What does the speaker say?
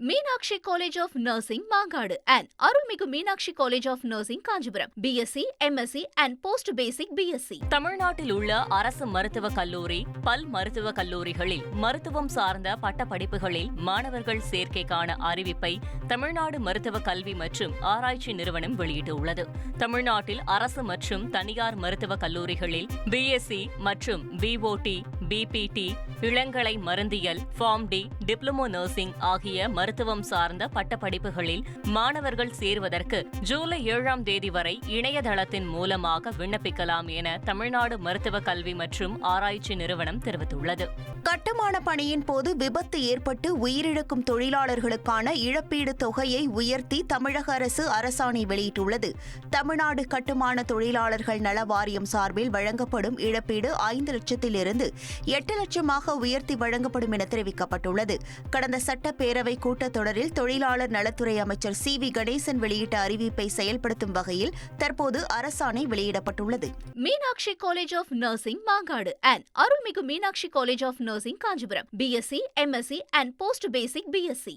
Meenakshi college of nursing Mangadu and Arulmigu Meenakshi college of nursing Kanchipuram. BSc MSc and post basic BSc தமிழ்நாட்டில் உள்ள அரசு மருத்துவக் கல்லூரி பல் மருத்துவக் கல்லூரிகளில் மருத்துவம் சார்ந்த பட்டப்படிப்புகளில் மாணவர்கள் சேர்க்கைக்கான அறிவிப்பை தமிழ்நாடு மருத்துவக் கல்வி மற்றும் ஆராய்ச்சி நிறுவனம் வெளியிட்டுள்ளது. தமிழ்நாட்டில் அரசு மற்றும் தனியார் மருத்துவக் கல்லூரிகளில் பிஎஸ்சி மற்றும் பிஓடி பிபிடி இளங்கலை மருந்தியல் ஃபார்ம் டி டிப்ளமோ நர்சிங் ஆகிய மருத்துவம் சார்ந்த பட்டப்படிப்புகளில் மாணவர்கள் சேர்வதற்கு ஜூலை ஏழாம் தேதி வரை இணையதளத்தின் மூலமாக விண்ணப்பிக்கலாம் என தமிழ்நாடு மருத்துவக் கல்வி மற்றும் ஆராய்ச்சி நிறுவனம் தெரிவித்துள்ளது. கட்டுமான பணியின் போது விபத்து ஏற்பட்டு உயிரிழக்கும் தொழிலாளர்களுக்கான இழப்பீடு தொகையை உயர்த்தி தமிழக அரசு அரசாணை வெளியிட்டுள்ளது. தமிழ்நாடு கட்டுமான தொழிலாளர்கள் நல வாரியம் சார்பில் வழங்கப்படும் இழப்பீடு ஐந்து லட்சத்திலிருந்து எட்டு லட்சமாக உயர்த்தி வழங்கப்படும் என தெரிவிக்கப்பட்டுள்ளது. கடந்த சட்டப்பேரவை கூட்டத்தொடரில் தொழிலாளர் நலத்துறை அமைச்சர் சி வி கணேசன் வெளியிட்ட அறிவிப்பை செயல்படுத்தும் வகையில் தற்போது அரசாணை வெளியிடப்பட்டுள்ளது. Meenakshi college of nursing Mangadu and Arulmigu Meenakshi college of nursing Kanchipuram. BSc MSc and post basic BSc